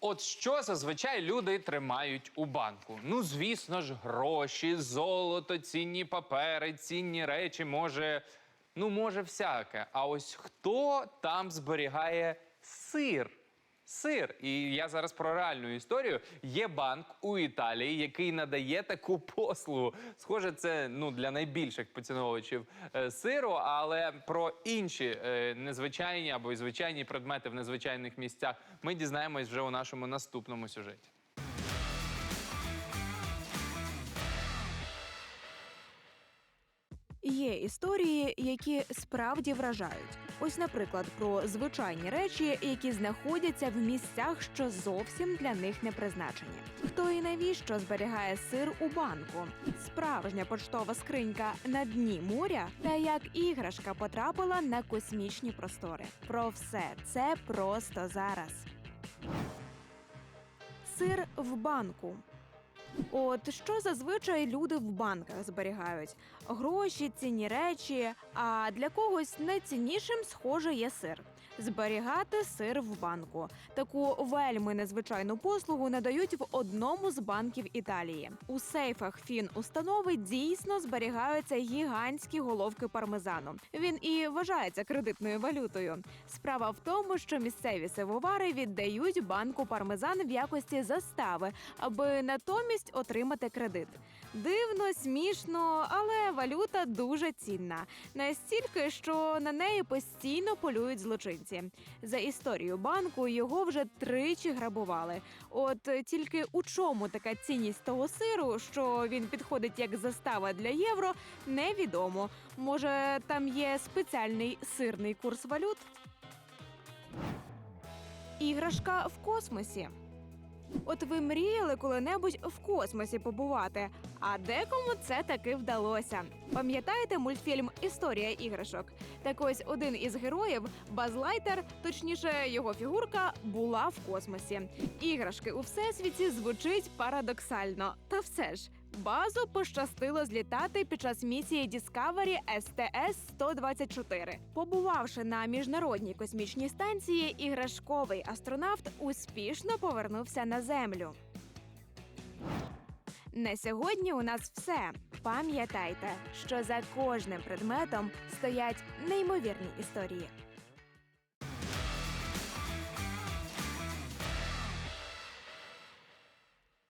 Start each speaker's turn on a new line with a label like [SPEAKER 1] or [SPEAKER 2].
[SPEAKER 1] От що зазвичай люди тримають у банку? Ну, звісно ж, гроші, золото, цінні папери, цінні речі, може, ну, може, всяке. А ось хто там зберігає сир? Сир. І я зараз про реальну історію. Є банк у Італії, який надає таку послугу. Схоже, це ну для найбільших поціновувачів е, сиру, але про інші е, незвичайні або й звичайні предмети в незвичайних місцях ми дізнаємось вже у нашому наступному сюжеті.
[SPEAKER 2] Є історії, які справді вражають. Ось, наприклад, про звичайні речі, які знаходяться в місцях, що зовсім для них не призначені. Хто і навіщо зберігає сир у банку? Справжня поштова скринька на дні моря та як іграшка потрапила на космічні простори. Про все це просто зараз. Сир в банку. От що зазвичай люди в банках зберігають: гроші, цінні речі. А для когось найціннішим, схоже, є сир. Зберігати сир в банку. Таку вельми незвичайну послугу надають в одному з банків Італії. У сейфах фін установи дійсно зберігаються гігантські головки пармезану. Він і вважається кредитною валютою. Справа в тому, що місцеві сивовари віддають банку пармезан в якості застави, аби натомість отримати кредит. Дивно, смішно, але валюта дуже цінна. Настільки, що на неї постійно полюють злочинці. За історію банку його вже тричі грабували. От тільки у чому така цінність того сиру, що він підходить як застава для євро, невідомо. Може, там є спеціальний сирний курс валют? Іграшка в космосі. От ви мріяли коли-небудь в космосі побувати, а декому це таки вдалося. Пам'ятаєте мультфільм Історія іграшок? Так ось один із героїв, Базлайтер, точніше, його фігурка, була в космосі. Іграшки у всесвіті звучить парадоксально. Та все ж. Базу пощастило злітати під час місії Discovery STS-124. Побувавши на міжнародній космічній станції, іграшковий астронавт успішно повернувся на землю. На сьогодні у нас все. Пам'ятайте, що за кожним предметом стоять неймовірні історії.